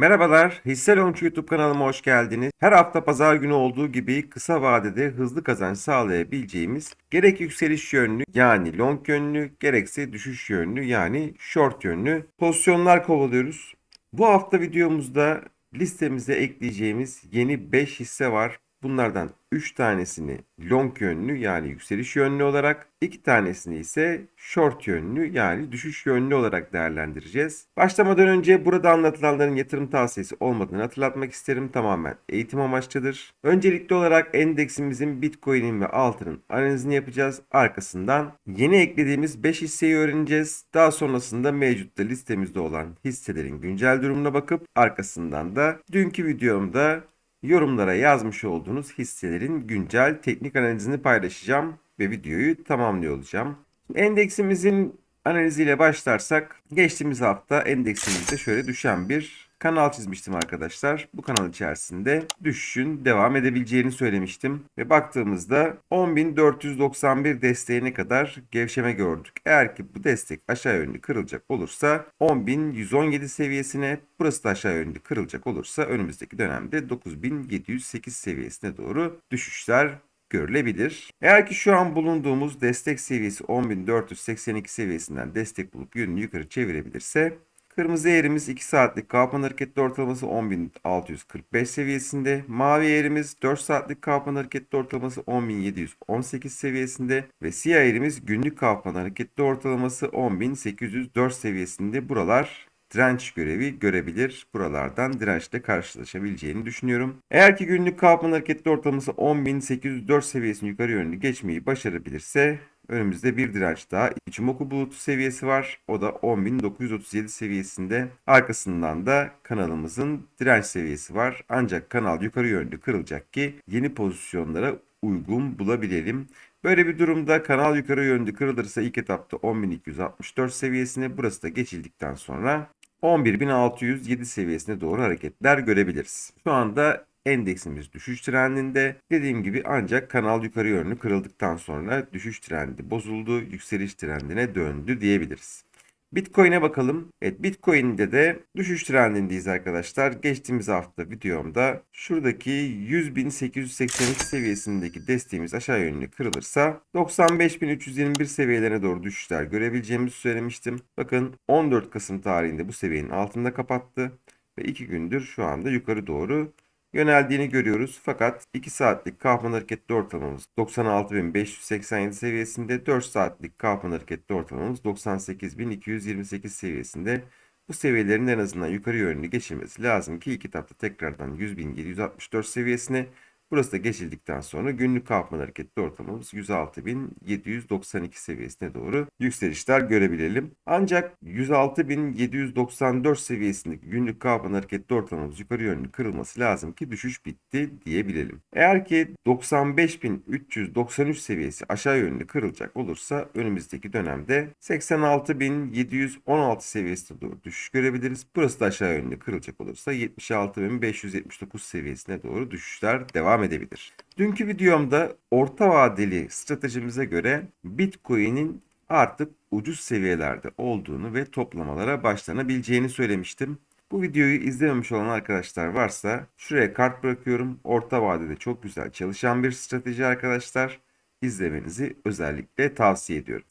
Merhabalar, Hisse Launch YouTube kanalıma hoş geldiniz. Her hafta pazar günü olduğu gibi kısa vadede hızlı kazanç sağlayabileceğimiz gerek yükseliş yönlü yani long yönlü gerekse düşüş yönlü yani short yönlü pozisyonlar kovalıyoruz. Bu hafta videomuzda listemize ekleyeceğimiz yeni 5 hisse var. Bunlardan 3 tanesini long yönlü yani yükseliş yönlü olarak, 2 tanesini ise short yönlü yani düşüş yönlü olarak değerlendireceğiz. Başlamadan önce burada anlatılanların yatırım tavsiyesi olmadığını hatırlatmak isterim. Tamamen eğitim amaçlıdır. Öncelikli olarak endeksimizin Bitcoin'in ve altının analizini yapacağız. Arkasından yeni eklediğimiz 5 hisseyi öğreneceğiz. Daha sonrasında mevcutta listemizde olan hisselerin güncel durumuna bakıp arkasından da dünkü videomda yorumlara yazmış olduğunuz hisselerin güncel teknik analizini paylaşacağım ve videoyu tamamlıyor olacağım. Endeksimizin analiziyle başlarsak geçtiğimiz hafta endeksimizde şöyle düşen bir kanal çizmiştim arkadaşlar. Bu kanal içerisinde düşüşün devam edebileceğini söylemiştim. Ve baktığımızda 10.491 desteğine kadar gevşeme gördük. Eğer ki bu destek aşağı yönlü kırılacak olursa 10.117 seviyesine burası da aşağı yönlü kırılacak olursa önümüzdeki dönemde 9.708 seviyesine doğru düşüşler görülebilir. Eğer ki şu an bulunduğumuz destek seviyesi 10.482 seviyesinden destek bulup yönünü yukarı çevirebilirse Kırmızı eğrimiz 2 saatlik kapan hareketli ortalaması 10.645 seviyesinde. Mavi eğrimiz 4 saatlik kapan hareketli ortalaması 10.718 seviyesinde. Ve siyah eğrimiz günlük kapan hareketli ortalaması 10.804 seviyesinde. Buralar direnç görevi görebilir. Buralardan dirençle karşılaşabileceğini düşünüyorum. Eğer ki günlük kapan hareketli ortalaması 10.804 seviyesini yukarı yönlü geçmeyi başarabilirse Önümüzde bir direnç daha Ichimoku bulutu seviyesi var. O da 10.937 seviyesinde. Arkasından da kanalımızın direnç seviyesi var. Ancak kanal yukarı yönlü kırılacak ki yeni pozisyonlara uygun bulabilelim. Böyle bir durumda kanal yukarı yönlü kırılırsa ilk etapta 10.264 seviyesine burası da geçildikten sonra 11.607 seviyesine doğru hareketler görebiliriz. Şu anda Endeksimiz düşüş trendinde. Dediğim gibi ancak kanal yukarı yönlü kırıldıktan sonra düşüş trendi bozuldu, yükseliş trendine döndü diyebiliriz. Bitcoin'e bakalım. Evet Bitcoin'de de düşüş trendindeyiz arkadaşlar. Geçtiğimiz hafta videomda şuradaki 100.882 seviyesindeki desteğimiz aşağı yönlü kırılırsa 95.321 seviyelerine doğru düşüşler görebileceğimizi söylemiştim. Bakın 14 Kasım tarihinde bu seviyenin altında kapattı ve 2 gündür şu anda yukarı doğru yöneldiğini görüyoruz. Fakat 2 saatlik Kaufman hareketli ortalamamız 96.587 seviyesinde, 4 saatlik Kaufman hareketli ortalamamız 98.228 seviyesinde. Bu seviyelerin en azından yukarı yönlü geçilmesi lazım ki ilk etapta tekrardan 100.764 seviyesine Burası da geçildikten sonra günlük kalkma hareketli ortalamamız 106.792 seviyesine doğru yükselişler görebilelim. Ancak 106.794 seviyesindeki günlük kalkma hareketli ortalamamız yukarı yönlü kırılması lazım ki düşüş bitti diyebilelim. Eğer ki 95.393 seviyesi aşağı yönlü kırılacak olursa önümüzdeki dönemde 86.716 seviyesine doğru düşüş görebiliriz. Burası da aşağı yönlü kırılacak olursa 76.579 seviyesine doğru düşüşler devam devam edebilir. Dünkü videomda orta vadeli stratejimize göre Bitcoin'in artık ucuz seviyelerde olduğunu ve toplamalara başlanabileceğini söylemiştim. Bu videoyu izlememiş olan arkadaşlar varsa şuraya kart bırakıyorum. Orta vadede çok güzel çalışan bir strateji arkadaşlar. İzlemenizi özellikle tavsiye ediyorum.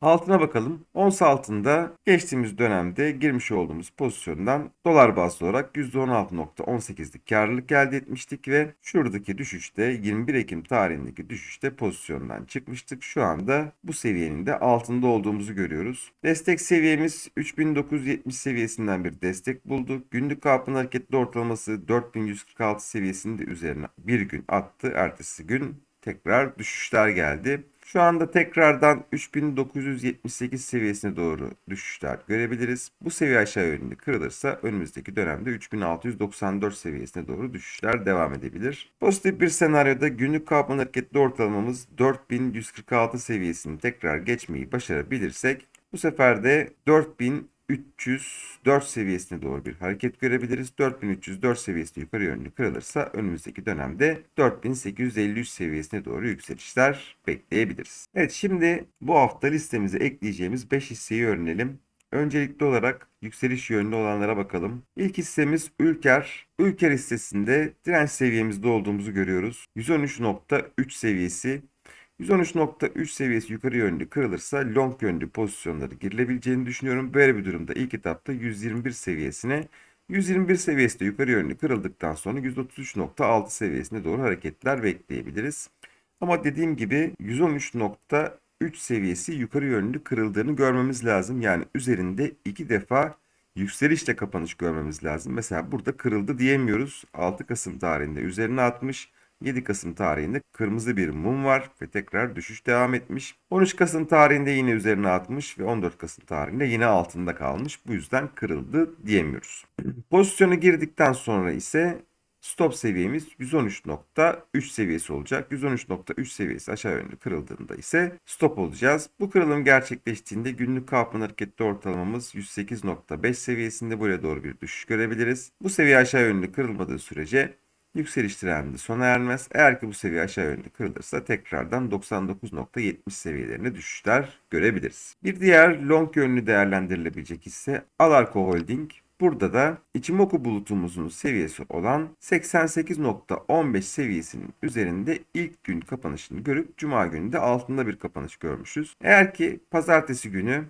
Altına bakalım. Ons altında geçtiğimiz dönemde girmiş olduğumuz pozisyondan dolar bazlı olarak %16.18'lik karlılık elde etmiştik ve şuradaki düşüşte 21 Ekim tarihindeki düşüşte pozisyondan çıkmıştık. Şu anda bu seviyenin de altında olduğumuzu görüyoruz. Destek seviyemiz 3970 seviyesinden bir destek bulduk. Günlük kapın hareketli ortalaması 4146 seviyesinin de üzerine bir gün attı. Ertesi gün tekrar düşüşler geldi. Şu anda tekrardan 3978 seviyesine doğru düşüşler görebiliriz. Bu seviye aşağı yönlü kırılırsa önümüzdeki dönemde 3694 seviyesine doğru düşüşler devam edebilir. Pozitif bir senaryoda günlük kalkman hareketli ortalamamız 4146 seviyesini tekrar geçmeyi başarabilirsek bu sefer de 4000 304 seviyesine doğru bir hareket görebiliriz. 4304 seviyesi yukarı yönlü kırılırsa önümüzdeki dönemde 4853 seviyesine doğru yükselişler bekleyebiliriz. Evet şimdi bu hafta listemize ekleyeceğimiz 5 hisseyi öğrenelim. Öncelikli olarak yükseliş yönlü olanlara bakalım. İlk hissemiz Ülker. Ülker hissesinde direnç seviyemizde olduğumuzu görüyoruz. 113.3 seviyesi 113.3 seviyesi yukarı yönlü kırılırsa long yönlü pozisyonları girilebileceğini düşünüyorum. Böyle bir durumda ilk etapta 121 seviyesine 121 seviyesi de yukarı yönlü kırıldıktan sonra 133.6 seviyesine doğru hareketler bekleyebiliriz. Ama dediğim gibi 113.3 seviyesi yukarı yönlü kırıldığını görmemiz lazım. Yani üzerinde iki defa yükselişle kapanış görmemiz lazım. Mesela burada kırıldı diyemiyoruz. 6 Kasım tarihinde üzerine atmış. 7 Kasım tarihinde kırmızı bir mum var ve tekrar düşüş devam etmiş. 13 Kasım tarihinde yine üzerine atmış ve 14 Kasım tarihinde yine altında kalmış. Bu yüzden kırıldı diyemiyoruz. Pozisyona girdikten sonra ise stop seviyemiz 113.3 seviyesi olacak. 113.3 seviyesi aşağı yönlü kırıldığında ise stop olacağız. Bu kırılım gerçekleştiğinde günlük kalkman hareketli ortalamamız 108.5 seviyesinde buraya doğru bir düşüş görebiliriz. Bu seviye aşağı yönlü kırılmadığı sürece yükseliş trendi sona ermez. Eğer ki bu seviye aşağı yönlü kırılırsa tekrardan 99.70 seviyelerine düşüşler görebiliriz. Bir diğer long yönlü değerlendirilebilecek hisse Alarko Holding. Burada da Ichimoku bulutumuzun seviyesi olan 88.15 seviyesinin üzerinde ilk gün kapanışını görüp Cuma günü de altında bir kapanış görmüşüz. Eğer ki pazartesi günü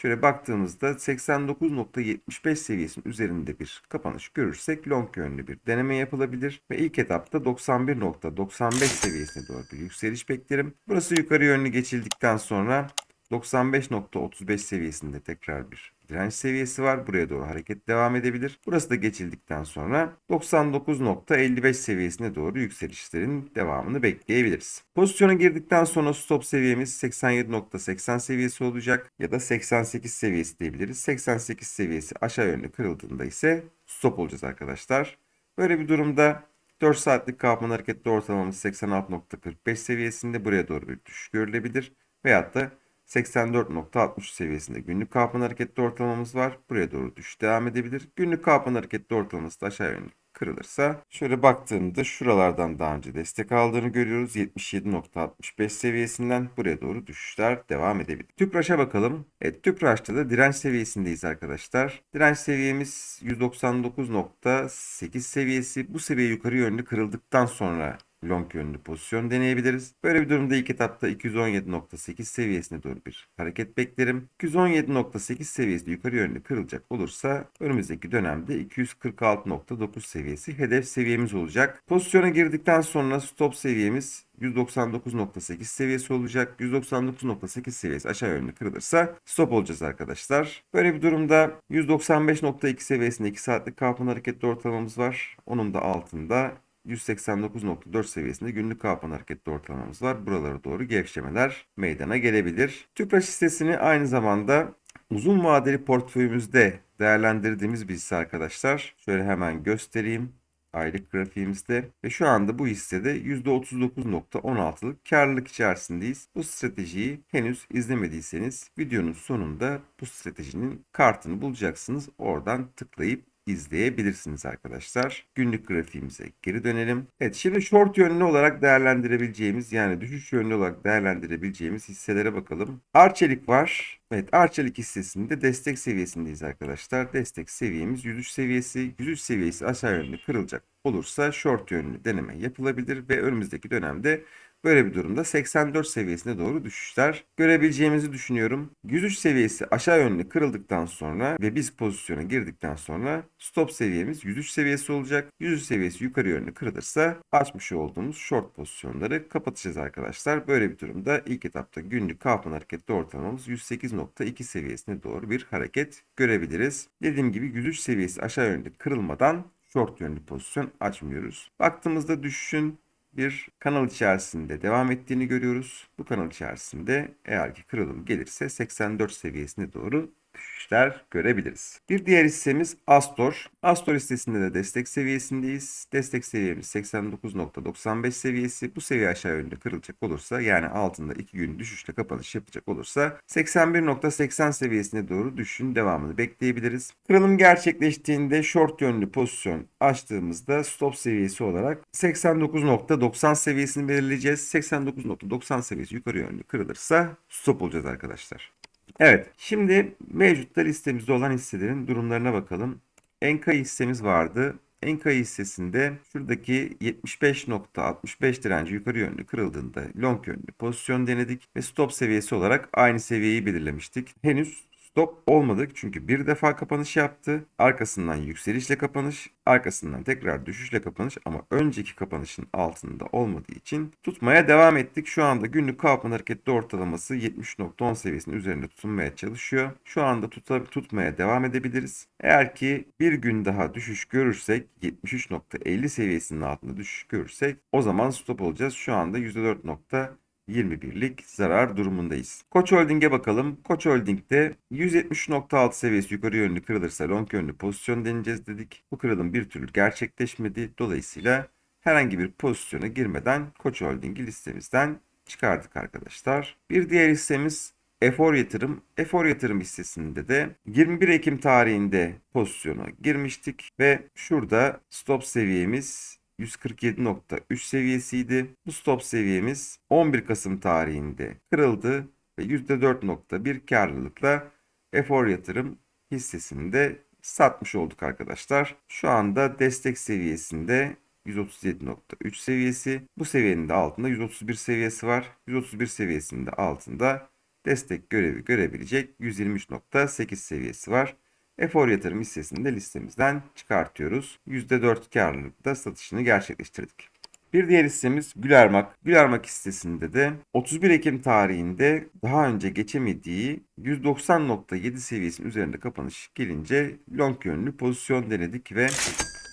Şöyle baktığımızda 89.75 seviyesinin üzerinde bir kapanış görürsek long yönlü bir deneme yapılabilir ve ilk etapta 91.95 seviyesine doğru bir yükseliş beklerim. Burası yukarı yönlü geçildikten sonra 95.35 seviyesinde tekrar bir direnç seviyesi var. Buraya doğru hareket devam edebilir. Burası da geçildikten sonra 99.55 seviyesine doğru yükselişlerin devamını bekleyebiliriz. Pozisyona girdikten sonra stop seviyemiz 87.80 seviyesi olacak ya da 88 seviyesi diyebiliriz. 88 seviyesi aşağı yönlü kırıldığında ise stop olacağız arkadaşlar. Böyle bir durumda 4 saatlik kalkman hareketli ortalamamız 86.45 seviyesinde buraya doğru bir düşüş görülebilir. Veyahut da 84.60 seviyesinde günlük kalkman hareketli ortalamamız var. Buraya doğru düşüş devam edebilir. Günlük kalkman hareketli ortalaması da aşağı yönlü kırılırsa şöyle baktığımda şuralardan daha önce destek aldığını görüyoruz. 77.65 seviyesinden buraya doğru düşüşler devam edebilir. Tüpraş'a bakalım. Evet Tüpraş'ta da direnç seviyesindeyiz arkadaşlar. Direnç seviyemiz 199.8 seviyesi. Bu seviye yukarı yönlü kırıldıktan sonra long yönlü pozisyon deneyebiliriz. Böyle bir durumda ilk etapta 217.8 seviyesine doğru bir hareket beklerim. 217.8 seviyesi yukarı yönlü kırılacak olursa önümüzdeki dönemde 246.9 seviyesi hedef seviyemiz olacak. Pozisyona girdikten sonra stop seviyemiz 199.8 seviyesi olacak. 199.8 seviyesi aşağı yönlü kırılırsa stop olacağız arkadaşlar. Böyle bir durumda 195.2 seviyesinde 2 saatlik kalkman hareketli ortalamamız var. Onun da altında 189.4 seviyesinde günlük kapan hareketli ortalamamız var. Buralara doğru gevşemeler meydana gelebilir. Tüpraş hissesini aynı zamanda uzun vadeli portföyümüzde değerlendirdiğimiz bir hisse arkadaşlar. Şöyle hemen göstereyim aylık grafiğimizde ve şu anda bu hissede %39.16'lık karlılık içerisindeyiz. Bu stratejiyi henüz izlemediyseniz videonun sonunda bu stratejinin kartını bulacaksınız. Oradan tıklayıp izleyebilirsiniz arkadaşlar. Günlük grafiğimize geri dönelim. Evet şimdi short yönlü olarak değerlendirebileceğimiz yani düşüş yönlü olarak değerlendirebileceğimiz hisselere bakalım. Arçelik var. Evet Arçelik hissesinde destek seviyesindeyiz arkadaşlar. Destek seviyemiz 103 seviyesi. 103 seviyesi aşağı yönlü kırılacak olursa short yönlü deneme yapılabilir ve önümüzdeki dönemde Böyle bir durumda 84 seviyesine doğru düşüşler görebileceğimizi düşünüyorum. 103 seviyesi aşağı yönlü kırıldıktan sonra ve biz pozisyona girdikten sonra stop seviyemiz 103 seviyesi olacak. 103 seviyesi yukarı yönlü kırılırsa açmış olduğumuz short pozisyonları kapatacağız arkadaşlar. Böyle bir durumda ilk etapta günlük kalkman hareketli ortalamamız 108.2 seviyesine doğru bir hareket görebiliriz. Dediğim gibi 103 seviyesi aşağı yönlü kırılmadan short yönlü pozisyon açmıyoruz. Baktığımızda düşüşün bir kanal içerisinde devam ettiğini görüyoruz. Bu kanal içerisinde eğer ki kırılım gelirse 84 seviyesine doğru düşüşler görebiliriz. Bir diğer hissemiz Astor. Astor hissesinde de destek seviyesindeyiz. Destek seviyemiz 89.95 seviyesi. Bu seviye aşağı yönde kırılacak olursa yani altında 2 gün düşüşle kapanış yapacak olursa 81.80 seviyesine doğru düşüşün devamını bekleyebiliriz. Kırılım gerçekleştiğinde short yönlü pozisyon açtığımızda stop seviyesi olarak 89.90 seviyesini belirleyeceğiz. 89.90 seviyesi yukarı yönlü kırılırsa stop olacağız arkadaşlar. Evet, şimdi mevcutta listemizde olan hisselerin durumlarına bakalım. Enka'yı hissemiz vardı. Enka'yı hissesinde şuradaki 75.65 direnci yukarı yönlü kırıldığında long yönlü pozisyon denedik ve stop seviyesi olarak aynı seviyeyi belirlemiştik. Henüz Stop olmadık çünkü bir defa kapanış yaptı. Arkasından yükselişle kapanış, arkasından tekrar düşüşle kapanış ama önceki kapanışın altında olmadığı için tutmaya devam ettik. Şu anda günlük Kaufman hareketli ortalaması 70.10 seviyesinin üzerinde tutunmaya çalışıyor. Şu anda tuta, tutmaya devam edebiliriz. Eğer ki bir gün daha düşüş görürsek 73.50 seviyesinin altında düşüş görürsek o zaman stop olacağız. Şu anda %4. 21'lik zarar durumundayız. Koç Holding'e bakalım. Koç Holding'de 170.6 seviyesi yukarı yönlü kırılırsa long yönlü pozisyon deneyeceğiz dedik. Bu kırılım bir türlü gerçekleşmedi. Dolayısıyla herhangi bir pozisyona girmeden Koç Holding'i listemizden çıkardık arkadaşlar. Bir diğer hissemiz Efor Yatırım. Efor Yatırım hissesinde de 21 Ekim tarihinde pozisyona girmiştik ve şurada stop seviyemiz 147.3 seviyesiydi. Bu stop seviyemiz 11 Kasım tarihinde kırıldı ve %4.1 karlılıkla Efor Yatırım hissesinde satmış olduk arkadaşlar. Şu anda destek seviyesinde 137.3 seviyesi. Bu seviyenin de altında 131 seviyesi var. 131 seviyesinin de altında destek görevi görebilecek 123.8 seviyesi var. Efor yatırım hissesini de listemizden çıkartıyoruz. %4 karlılıkta satışını gerçekleştirdik. Bir diğer hissemiz Gülermak. Gülermak hissesinde de 31 Ekim tarihinde daha önce geçemediği 190.7 seviyesinin üzerinde kapanış gelince long yönlü pozisyon denedik ve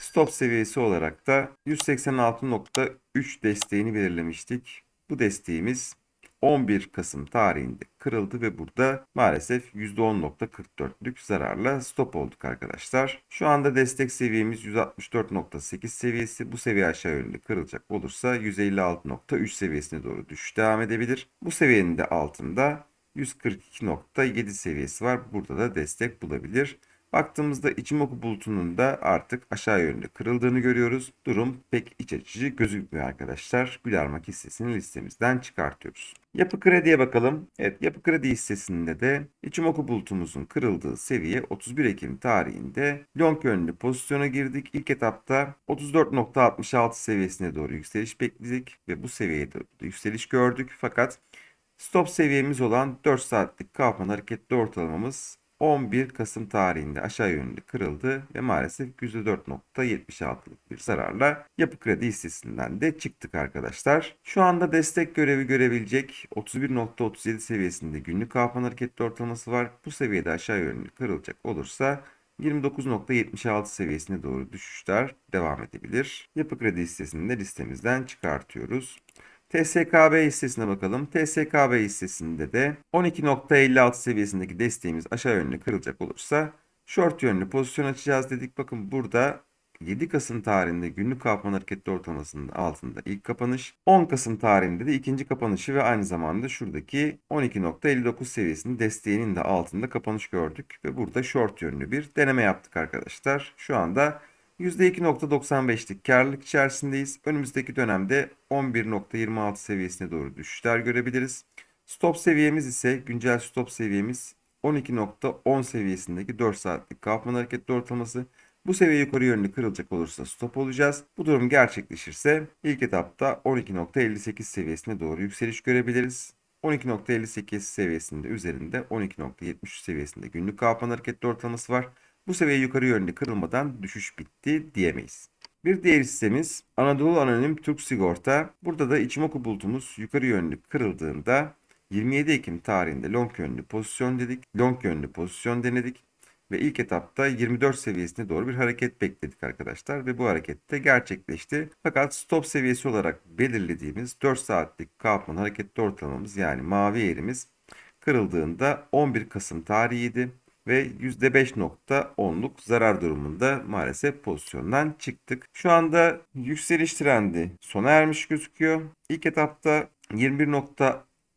stop seviyesi olarak da 186.3 desteğini belirlemiştik. Bu desteğimiz 11 Kasım tarihinde kırıldı ve burada maalesef %10.44'lük zararla stop olduk arkadaşlar. Şu anda destek seviyemiz 164.8 seviyesi. Bu seviye aşağı yönlü kırılacak olursa 156.3 seviyesine doğru düşüş devam edebilir. Bu seviyenin de altında 142.7 seviyesi var. Burada da destek bulabilir. Baktığımızda Ichimoku bulutunun da artık aşağı yönlü kırıldığını görüyoruz. Durum pek iç açıcı gözükmüyor arkadaşlar. Gülermak hissesini listemizden çıkartıyoruz. Yapı krediye bakalım. Evet yapı kredi hissesinde de Ichimoku bulutumuzun kırıldığı seviye 31 Ekim tarihinde long yönlü pozisyona girdik. İlk etapta 34.66 seviyesine doğru yükseliş bekledik ve bu seviyede yükseliş gördük. Fakat stop seviyemiz olan 4 saatlik Kaufman hareketli ortalamamız 11 Kasım tarihinde aşağı yönlü kırıldı ve maalesef %4.76'lık bir zararla yapı kredi hissesinden de çıktık arkadaşlar. Şu anda destek görevi görebilecek 31.37 seviyesinde günlük kapan hareketli ortalaması var. Bu seviyede aşağı yönlü kırılacak olursa 29.76 seviyesine doğru düşüşler devam edebilir. Yapı kredi hissesini de listemizden çıkartıyoruz. TSKB hissesine bakalım. TSKB hissesinde de 12.56 seviyesindeki desteğimiz aşağı yönlü kırılacak olursa short yönlü pozisyon açacağız dedik. Bakın burada 7 Kasım tarihinde günlük kapan hareketli ortalamasının altında ilk kapanış. 10 Kasım tarihinde de ikinci kapanışı ve aynı zamanda şuradaki 12.59 seviyesinin desteğinin de altında kapanış gördük. Ve burada short yönlü bir deneme yaptık arkadaşlar. Şu anda %2.95'lik karlılık içerisindeyiz. Önümüzdeki dönemde 11.26 seviyesine doğru düşüşler görebiliriz. Stop seviyemiz ise güncel stop seviyemiz 12.10 seviyesindeki 4 saatlik Kaufman hareketli ortalaması. Bu seviye yukarı yönlü kırılacak olursa stop olacağız. Bu durum gerçekleşirse ilk etapta 12.58 seviyesine doğru yükseliş görebiliriz. 12.58 seviyesinde üzerinde 12.73 seviyesinde günlük Kaufman hareketli ortalaması var. Bu seviye yukarı yönlü kırılmadan düşüş bitti diyemeyiz. Bir diğer hissemiz Anadolu Anonim Türk Sigorta. Burada da Ichimoku bulutumuz yukarı yönlü kırıldığında 27 Ekim tarihinde long yönlü pozisyon dedik. Long yönlü pozisyon denedik. Ve ilk etapta 24 seviyesine doğru bir hareket bekledik arkadaşlar. Ve bu hareket de gerçekleşti. Fakat stop seviyesi olarak belirlediğimiz 4 saatlik Kaufman hareketli ortalamamız yani mavi yerimiz kırıldığında 11 Kasım tarihiydi ve %5.10'luk zarar durumunda maalesef pozisyondan çıktık. Şu anda yükseliş trendi sona ermiş gözüküyor. İlk etapta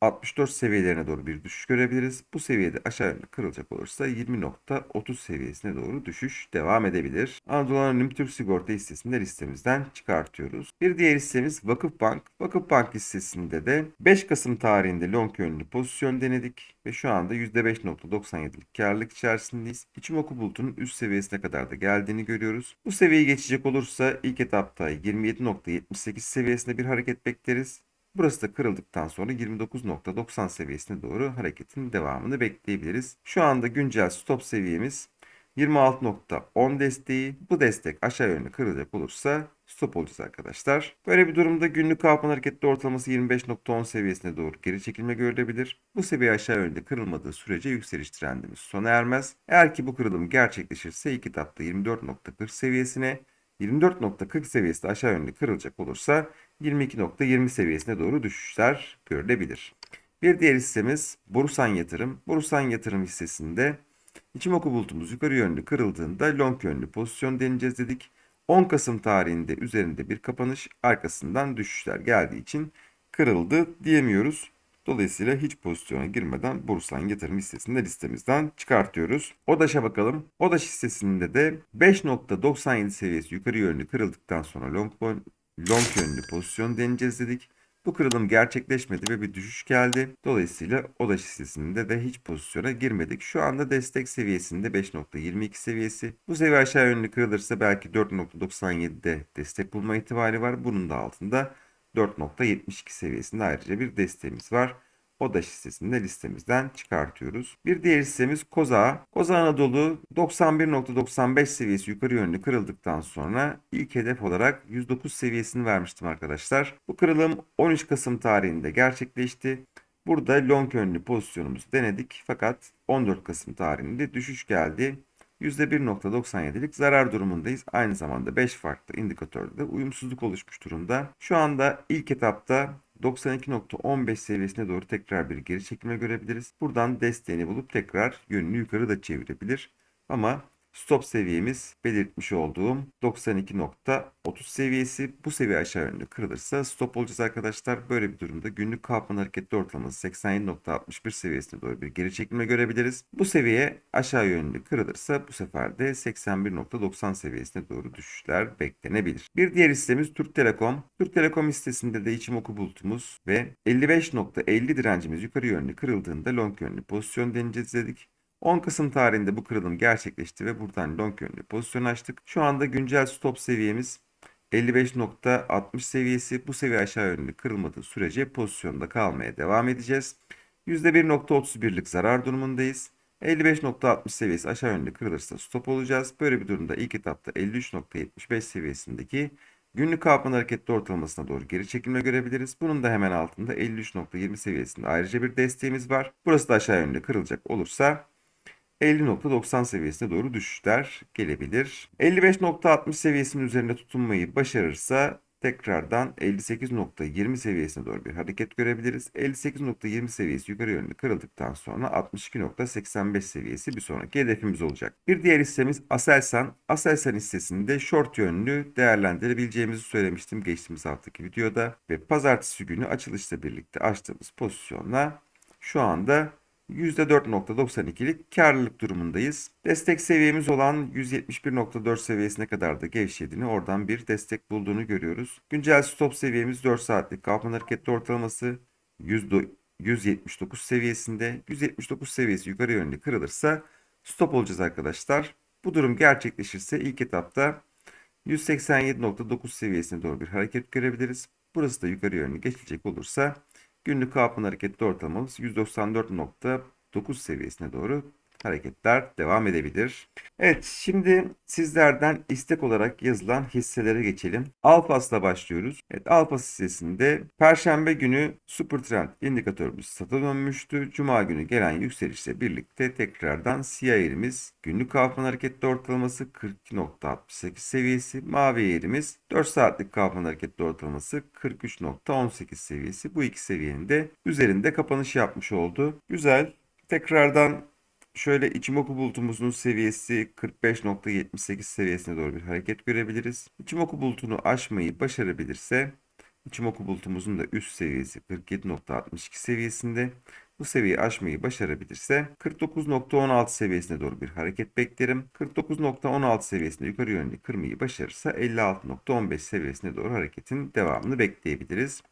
64 seviyelerine doğru bir düşüş görebiliriz. Bu seviyede aşağı yönlü kırılacak olursa 20.30 seviyesine doğru düşüş devam edebilir. Anadolu Anonim Türk Sigorta hissesini de listemizden çıkartıyoruz. Bir diğer hissemiz Vakıfbank. Vakıfbank hissesinde de 5 Kasım tarihinde long yönlü pozisyon denedik ve şu anda %5.97'lik karlılık içerisindeyiz. İçimoku bulutunun üst seviyesine kadar da geldiğini görüyoruz. Bu seviyeyi geçecek olursa ilk etapta 27.78 seviyesinde bir hareket bekleriz. Burası da kırıldıktan sonra 29.90 seviyesine doğru hareketin devamını bekleyebiliriz. Şu anda güncel stop seviyemiz 26.10 desteği. Bu destek aşağı yönlü kırılacak olursa stop olacağız arkadaşlar. Böyle bir durumda günlük kalkma hareketli ortalaması 25.10 seviyesine doğru geri çekilme görülebilir. Bu seviye aşağı yönde kırılmadığı sürece yükseliş trendimiz sona ermez. Eğer ki bu kırılım gerçekleşirse ilk etapta 24.40 seviyesine 24.40 seviyesi aşağı yönlü kırılacak olursa 22.20 seviyesine doğru düşüşler görülebilir. Bir diğer hissemiz Borusan Yatırım. Borusan Yatırım hissesinde İçimoku bulutumuz yukarı yönlü kırıldığında long yönlü pozisyon deneyeceğiz dedik. 10 Kasım tarihinde üzerinde bir kapanış arkasından düşüşler geldiği için kırıldı diyemiyoruz. Dolayısıyla hiç pozisyona girmeden Borusan Yatırım hissesini de listemizden çıkartıyoruz. ODAŞ'a bakalım. ODAŞ hissesinde de 5.97 seviyesi yukarı yönlü kırıldıktan sonra long, long yönlü pozisyon deneyeceğiz dedik. Bu kırılım gerçekleşmedi ve bir düşüş geldi. Dolayısıyla ODAŞ hissesinde de hiç pozisyona girmedik. Şu anda destek seviyesinde 5.22 seviyesi. Bu seviye aşağı yönlü kırılırsa belki 4.97'de destek bulma ihtimali var. Bunun da altında 4.72 seviyesinde ayrıca bir desteğimiz var. ODAŞ hissesini de listemizden çıkartıyoruz. Bir diğer hissemiz Koza. Koza Anadolu 91.95 seviyesi yukarı yönlü kırıldıktan sonra ilk hedef olarak 109 seviyesini vermiştim arkadaşlar. Bu kırılım 13 Kasım tarihinde gerçekleşti. Burada long yönlü pozisyonumuzu denedik fakat 14 Kasım tarihinde düşüş geldi. %1.97'lik zarar durumundayız. Aynı zamanda 5 farklı indikatörde de uyumsuzluk oluşmuş durumda. Şu anda ilk etapta 92.15 seviyesine doğru tekrar bir geri çekilme görebiliriz. Buradan desteğini bulup tekrar yönünü yukarı da çevirebilir. Ama Stop seviyemiz belirtmiş olduğum 92.30 seviyesi. Bu seviye aşağı yönlü kırılırsa stop olacağız arkadaşlar. Böyle bir durumda günlük kalkman hareketli ortalaması 87.61 seviyesine doğru bir geri çekilme görebiliriz. Bu seviye aşağı yönlü kırılırsa bu sefer de 81.90 seviyesine doğru düşüşler beklenebilir. Bir diğer hissemiz Türk Telekom. Türk Telekom hissesinde de içim oku bulutumuz ve 55.50 direncimiz yukarı yönlü kırıldığında long yönlü pozisyon deneyeceğiz dedik. 10 Kasım tarihinde bu kırılım gerçekleşti ve buradan long yönlü pozisyon açtık. Şu anda güncel stop seviyemiz 55.60 seviyesi. Bu seviye aşağı yönlü kırılmadığı sürece pozisyonda kalmaya devam edeceğiz. %1.31'lik zarar durumundayız. 55.60 seviyesi aşağı yönlü kırılırsa stop olacağız. Böyle bir durumda ilk etapta 53.75 seviyesindeki günlük kalkman hareketli ortalamasına doğru geri çekilme görebiliriz. Bunun da hemen altında 53.20 seviyesinde ayrıca bir desteğimiz var. Burası da aşağı yönlü kırılacak olursa 50.90 seviyesine doğru düşüşler gelebilir. 55.60 seviyesinin üzerinde tutunmayı başarırsa tekrardan 58.20 seviyesine doğru bir hareket görebiliriz. 58.20 seviyesi yukarı yönlü kırıldıktan sonra 62.85 seviyesi bir sonraki hedefimiz olacak. Bir diğer hissemiz Aselsan. Aselsan hissesinde short yönlü değerlendirebileceğimizi söylemiştim geçtiğimiz haftaki videoda ve pazartesi günü açılışla birlikte açtığımız pozisyonla şu anda %4.92'lik karlılık durumundayız. Destek seviyemiz olan 171.4 seviyesine kadar da gevşediğini oradan bir destek bulduğunu görüyoruz. Güncel stop seviyemiz 4 saatlik kalkman hareketli ortalaması %179 seviyesinde. 179 seviyesi yukarı yönlü kırılırsa stop olacağız arkadaşlar. Bu durum gerçekleşirse ilk etapta 187.9 seviyesine doğru bir hareket görebiliriz. Burası da yukarı yönlü geçilecek olursa Günlük kalkın hareketli ortalamamız 194.9 seviyesine doğru hareketler devam edebilir. Evet şimdi sizlerden istek olarak yazılan hisselere geçelim. Alfas'la başlıyoruz. Evet Alfas hissesinde Perşembe günü Super Trend indikatörümüz sata dönmüştü. Cuma günü gelen yükselişle birlikte tekrardan siyah yerimiz günlük kalkman hareketli ortalaması 42.68 seviyesi. Mavi yerimiz 4 saatlik kalkman hareketli ortalaması 43.18 seviyesi. Bu iki seviyenin de üzerinde kapanış yapmış oldu. Güzel. Tekrardan Şöyle Ichimoku bulutumuzun seviyesi 45.78 seviyesine doğru bir hareket görebiliriz. Ichimoku bulutunu aşmayı başarabilirse İçimoku bulutumuzun da üst seviyesi 47.62 seviyesinde. Bu seviyeyi aşmayı başarabilirse 49.16 seviyesine doğru bir hareket beklerim. 49.16 seviyesinde yukarı yönlü kırmayı başarırsa 56.15 seviyesine doğru hareketin devamını bekleyebiliriz.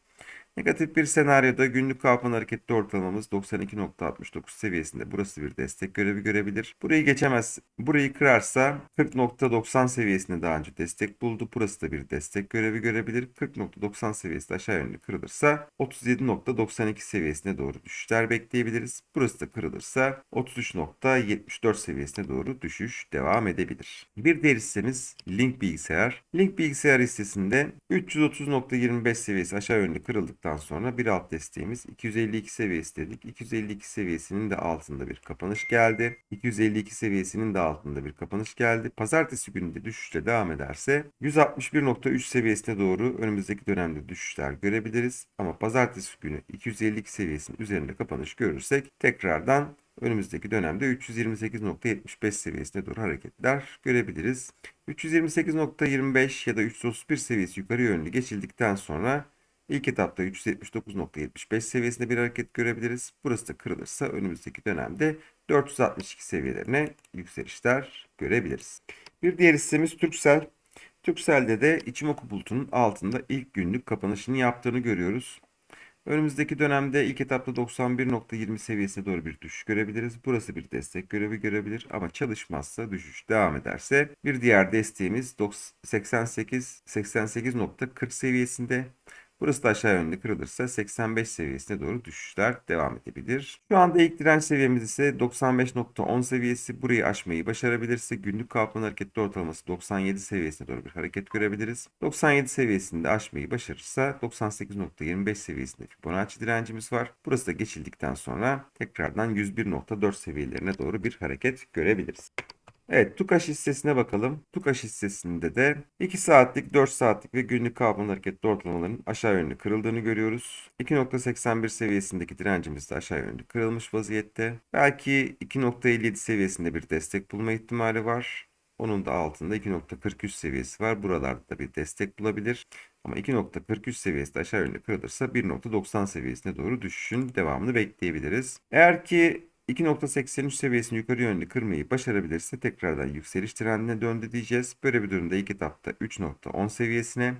Negatif bir senaryoda günlük kapan hareketli ortalamamız 92.69 seviyesinde. Burası bir destek görevi görebilir. Burayı geçemez. Burayı kırarsa 40.90 seviyesinde daha önce destek buldu. Burası da bir destek görevi görebilir. 40.90 seviyesi aşağı yönlü kırılırsa 37.92 seviyesine doğru düşüşler bekleyebiliriz. Burası da kırılırsa 33.74 seviyesine doğru düşüş devam edebilir. Bir diğer hissemiz Link Bilgisayar. Link Bilgisayar hissesinde 330.25 seviyesi aşağı yönlü kırıldıktan sonra bir alt desteğimiz 252 seviyesi dedik. 252 seviyesinin de altında bir kapanış geldi. 252 seviyesinin de altında bir kapanış geldi. Pazartesi günü de düşüşle devam ederse 161.3 seviyesine doğru önümüzdeki dönemde düşüşler görebiliriz. Ama pazartesi günü 252 seviyesinin üzerinde kapanış görürsek tekrardan önümüzdeki dönemde 328.75 seviyesine doğru hareketler görebiliriz. 328.25 ya da 331 seviyesi yukarı yönlü geçildikten sonra ilk etapta 379.75 seviyesinde bir hareket görebiliriz. Burası da kırılırsa önümüzdeki dönemde 462 seviyelerine yükselişler görebiliriz. Bir diğer hissemiz Turkcell. Turkcell'de de Ichimoku bulutunun altında ilk günlük kapanışını yaptığını görüyoruz. Önümüzdeki dönemde ilk etapta 91.20 seviyesine doğru bir düşüş görebiliriz. Burası bir destek görevi görebilir ama çalışmazsa düşüş devam ederse bir diğer desteğimiz 88 88.40 seviyesinde. Burası da aşağı yönlü kırılırsa 85 seviyesine doğru düşüşler devam edebilir. Şu anda ilk direnç seviyemiz ise 95.10 seviyesi. Burayı aşmayı başarabilirse günlük kalkman hareketli ortalaması 97 seviyesine doğru bir hareket görebiliriz. 97 seviyesinde aşmayı başarırsa 98.25 seviyesinde Fibonacci direncimiz var. Burası da geçildikten sonra tekrardan 101.4 seviyelerine doğru bir hareket görebiliriz. Evet TUKAŞ hissesine bakalım. TUKAŞ hissesinde de 2 saatlik, 4 saatlik ve günlük karbon hareketli ortalamaların aşağı yönlü kırıldığını görüyoruz. 2.81 seviyesindeki direncimiz de aşağı yönlü kırılmış vaziyette. Belki 2.57 seviyesinde bir destek bulma ihtimali var. Onun da altında 2.43 seviyesi var. Buralarda da bir destek bulabilir. Ama 2.43 seviyesi de aşağı yönlü kırılırsa 1.90 seviyesine doğru düşüşün devamını bekleyebiliriz. Eğer ki 2.83 seviyesini yukarı yönlü kırmayı başarabilirse tekrardan yükseliş trendine döndü diyeceğiz. Böyle bir durumda ilk etapta 3.10 seviyesine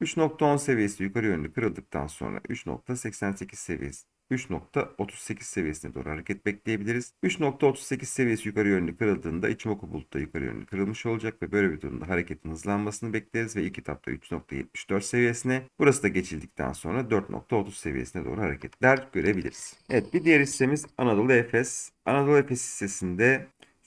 3.10 seviyesi yukarı yönlü kırıldıktan sonra 3.88 seviyesi 3.38 seviyesine doğru hareket bekleyebiliriz. 3.38 seviyesi yukarı yönlü kırıldığında Ichimoku bulutta yukarı yönlü kırılmış olacak ve böyle bir durumda hareketin hızlanmasını bekleriz ve ilk etapta 3.74 seviyesine burası da geçildikten sonra 4.30 seviyesine doğru hareketler görebiliriz. Evet bir diğer hissemiz Anadolu Efes. Anadolu Efes hissesinde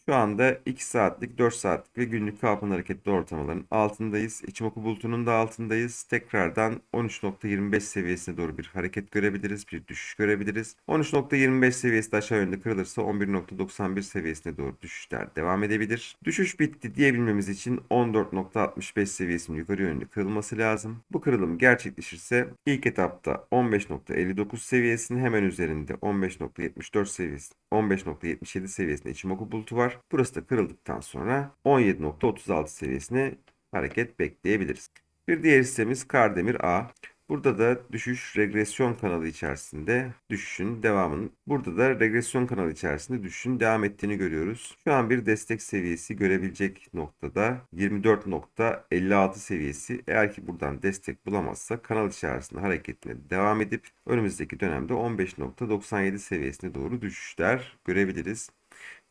şu anda 2 saatlik, 4 saatlik ve günlük kalkın hareketli ortalamaların altındayız. İçimoku bulutunun da altındayız. Tekrardan 13.25 seviyesine doğru bir hareket görebiliriz. Bir düşüş görebiliriz. 13.25 seviyesi de aşağı yönde kırılırsa 11.91 seviyesine doğru düşüşler devam edebilir. Düşüş bitti diyebilmemiz için 14.65 seviyesinin yukarı yönlü kırılması lazım. Bu kırılım gerçekleşirse ilk etapta 15.59 seviyesinin hemen üzerinde 15.74 seviyesi 15.77 seviyesinde Ichimoku bulutu var. Burası da kırıldıktan sonra 17.36 seviyesine hareket bekleyebiliriz. Bir diğer hissemiz Kardemir A. Burada da düşüş regresyon kanalı içerisinde düşüşün devamının burada da regresyon kanalı içerisinde düşüşün devam ettiğini görüyoruz. Şu an bir destek seviyesi görebilecek noktada 24.56 seviyesi eğer ki buradan destek bulamazsa kanal içerisinde hareketine devam edip önümüzdeki dönemde 15.97 seviyesine doğru düşüşler görebiliriz.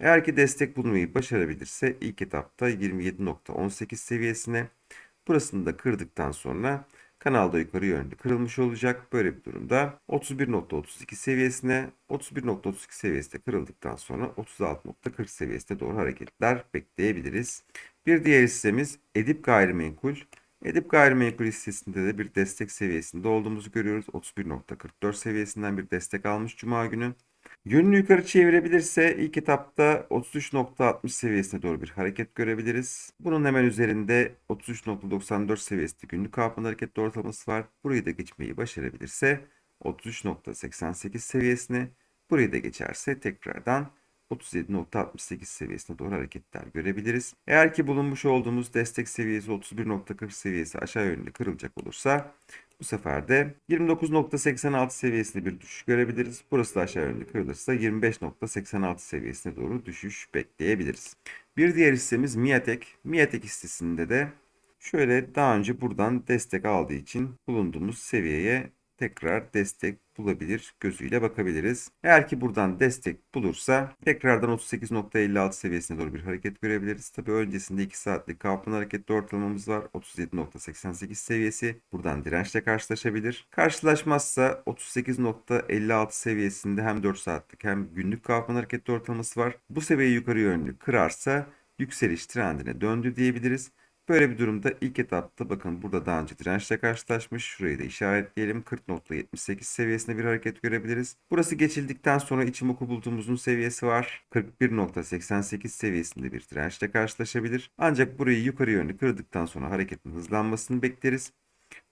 Eğer ki destek bulmayı başarabilirse ilk etapta 27.18 seviyesine burasını da kırdıktan sonra kanalda yukarı yönlü kırılmış olacak. Böyle bir durumda 31.32 seviyesine 31.32 seviyesinde kırıldıktan sonra 36.40 seviyesine doğru hareketler bekleyebiliriz. Bir diğer hissemiz Edip Gayrimenkul. Edip Gayrimenkul hissesinde de bir destek seviyesinde olduğumuzu görüyoruz. 31.44 seviyesinden bir destek almış Cuma günü. Yönünü yukarı çevirebilirse ilk etapta 33.60 seviyesine doğru bir hareket görebiliriz. Bunun hemen üzerinde 33.94 seviyesinde günlük kapan hareketli ortalaması var. Burayı da geçmeyi başarabilirse 33.88 seviyesine burayı da geçerse tekrardan 37.68 seviyesine doğru hareketler görebiliriz. Eğer ki bulunmuş olduğumuz destek seviyesi 31.40 seviyesi aşağı yönlü kırılacak olursa bu sefer de 29.86 seviyesinde bir düşüş görebiliriz. Burası da aşağı yönlü kırılırsa 25.86 seviyesine doğru düşüş bekleyebiliriz. Bir diğer hissemiz Miatek. Miatek hissesinde de şöyle daha önce buradan destek aldığı için bulunduğumuz seviyeye tekrar destek bulabilir gözüyle bakabiliriz. Eğer ki buradan destek bulursa tekrardan 38.56 seviyesine doğru bir hareket görebiliriz. Tabi öncesinde 2 saatlik Kaufman hareketli ortalamamız var. 37.88 seviyesi. Buradan dirençle karşılaşabilir. Karşılaşmazsa 38.56 seviyesinde hem 4 saatlik hem günlük Kaufman hareketli ortalaması var. Bu seviyeyi yukarı yönlü kırarsa yükseliş trendine döndü diyebiliriz. Böyle bir durumda ilk etapta bakın burada daha önce dirençle karşılaşmış. Şurayı da işaretleyelim. 40.78 seviyesinde bir hareket görebiliriz. Burası geçildikten sonra Ichimoku bulutumuzun seviyesi var. 41.88 seviyesinde bir dirençle karşılaşabilir. Ancak burayı yukarı yönlü kırdıktan sonra hareketin hızlanmasını bekleriz.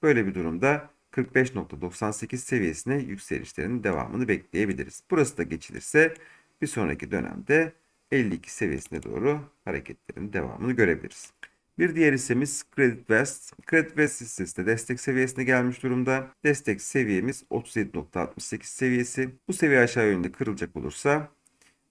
Böyle bir durumda 45.98 seviyesine yükselişlerin devamını bekleyebiliriz. Burası da geçilirse bir sonraki dönemde 52 seviyesine doğru hareketlerin devamını görebiliriz. Bir diğer hissemiz Credit West. Credit West hissesi de destek seviyesine gelmiş durumda. Destek seviyemiz 37.68 seviyesi. Bu seviye aşağı yönde kırılacak olursa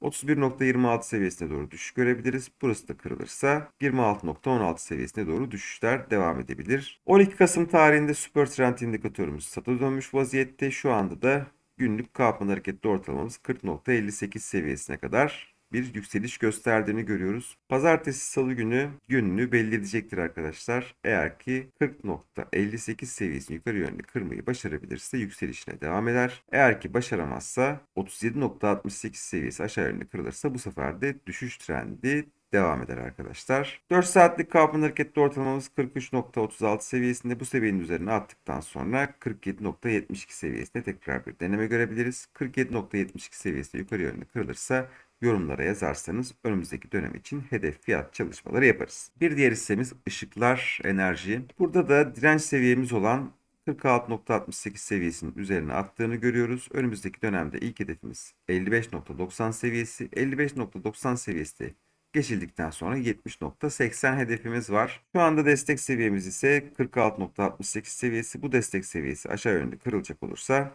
31.26 seviyesine doğru düşüş görebiliriz. Burası da kırılırsa 26.16 seviyesine doğru düşüşler devam edebilir. 12 Kasım tarihinde Super Trend indikatörümüz sata dönmüş vaziyette. Şu anda da günlük Kaufman hareketli ortalamamız 40.58 seviyesine kadar bir yükseliş gösterdiğini görüyoruz. Pazartesi salı günü gününü belli edecektir arkadaşlar. Eğer ki 40.58 seviyesini yukarı yönlü kırmayı başarabilirse yükselişine devam eder. Eğer ki başaramazsa 37.68 seviyesi aşağı yönlü kırılırsa bu sefer de düşüş trendi devam eder arkadaşlar. 4 saatlik Kaufman hareketli ortalamamız 43.36 seviyesinde bu seviyenin üzerine attıktan sonra 47.72 seviyesinde tekrar bir deneme görebiliriz. 47.72 seviyesinde yukarı yönlü kırılırsa yorumlara yazarsanız önümüzdeki dönem için hedef fiyat çalışmaları yaparız. Bir diğer hissemiz ışıklar enerji. Burada da direnç seviyemiz olan 46.68 seviyesinin üzerine attığını görüyoruz. Önümüzdeki dönemde ilk hedefimiz 55.90 seviyesi. 55.90 seviyesi geçildikten sonra 70.80 hedefimiz var. Şu anda destek seviyemiz ise 46.68 seviyesi. Bu destek seviyesi aşağı yönde kırılacak olursa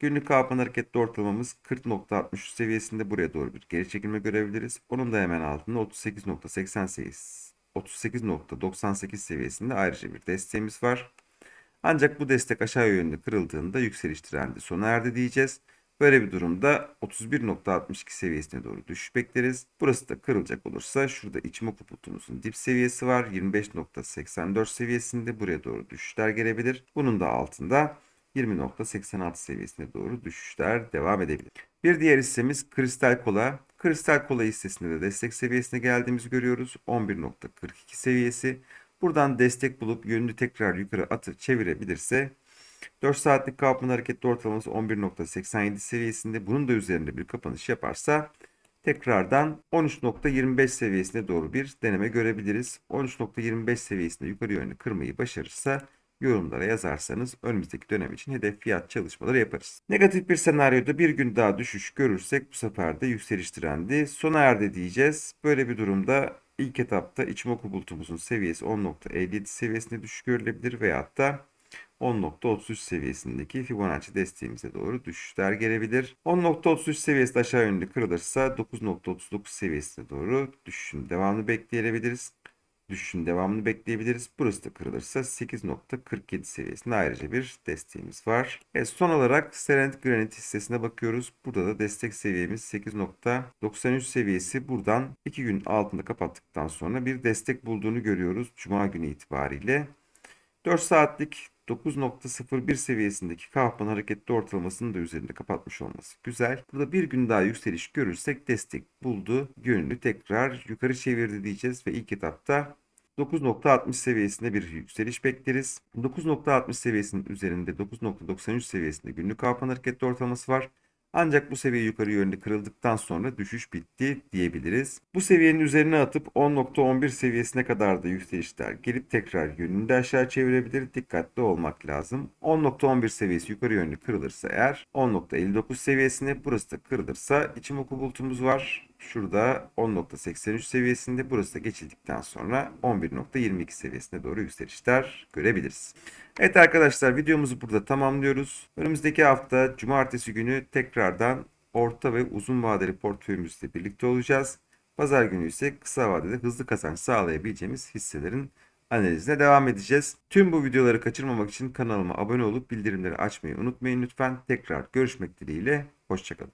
Günlük Kapan hareketli ortalamamız 40.63 seviyesinde buraya doğru bir geri çekilme görebiliriz. Onun da hemen altında 38.88 38.98 seviyesinde ayrıca bir desteğimiz var. Ancak bu destek aşağı yönlü kırıldığında yükseliş trendi sona erdi diyeceğiz. Böyle bir durumda 31.62 seviyesine doğru düşüş bekleriz. Burası da kırılacak olursa şurada Ichimoku putumuzun dip seviyesi var. 25.84 seviyesinde buraya doğru düşüşler gelebilir. Bunun da altında 20.86 seviyesine doğru düşüşler devam edebilir. Bir diğer hissemiz Kristal Kola. Kristal Kola hissesinde de destek seviyesine geldiğimizi görüyoruz. 11.42 seviyesi. Buradan destek bulup yönünü tekrar yukarı atı çevirebilirse 4 saatlik Kaufman hareketli ortalaması 11.87 seviyesinde. Bunun da üzerinde bir kapanış yaparsa tekrardan 13.25 seviyesine doğru bir deneme görebiliriz. 13.25 seviyesinde yukarı yönlü kırmayı başarırsa yorumlara yazarsanız önümüzdeki dönem için hedef fiyat çalışmaları yaparız. Negatif bir senaryoda bir gün daha düşüş görürsek bu sefer de yükseliş trendi sona erdi diyeceğiz. Böyle bir durumda ilk etapta Ichimoku bulutumuzun seviyesi 10.57 seviyesinde düşüş görülebilir veyahut da 10.33 seviyesindeki Fibonacci desteğimize doğru düşüşler gelebilir. 10.33 seviyesi aşağı yönlü kırılırsa 9.39 seviyesine doğru düşüşün devamını bekleyebiliriz düşüşün devamını bekleyebiliriz. Burası da kırılırsa 8.47 seviyesinde ayrıca bir desteğimiz var. E son olarak Serent Granite hissesine bakıyoruz. Burada da destek seviyemiz 8.93 seviyesi. Buradan 2 gün altında kapattıktan sonra bir destek bulduğunu görüyoruz. Cuma günü itibariyle. 4 saatlik 9.01 seviyesindeki Kaufman hareketli ortalamasının da üzerinde kapatmış olması güzel. Burada bir gün daha yükseliş görürsek destek buldu. Yönünü tekrar yukarı çevirdi diyeceğiz ve ilk etapta 9.60 seviyesinde bir yükseliş bekleriz. 9.60 seviyesinin üzerinde 9.93 seviyesinde günlük Kaufman hareketli ortalaması var. Ancak bu seviye yukarı yönlü kırıldıktan sonra düşüş bitti diyebiliriz. Bu seviyenin üzerine atıp 10.11 seviyesine kadar da yükselişler gelip tekrar yönünü de aşağı çevirebilir. Dikkatli olmak lazım. 10.11 seviyesi yukarı yönlü kırılırsa eğer 10.59 seviyesine burası da kırılırsa Ichimoku bulutumuz var. Şurada 10.83 seviyesinde. Burası da geçildikten sonra 11.22 seviyesine doğru yükselişler görebiliriz. Evet arkadaşlar videomuzu burada tamamlıyoruz. Önümüzdeki hafta cumartesi günü tekrardan orta ve uzun vadeli portföyümüzle birlikte olacağız. Pazar günü ise kısa vadede hızlı kazanç sağlayabileceğimiz hisselerin analizine devam edeceğiz. Tüm bu videoları kaçırmamak için kanalıma abone olup bildirimleri açmayı unutmayın lütfen. Tekrar görüşmek dileğiyle. Hoşçakalın.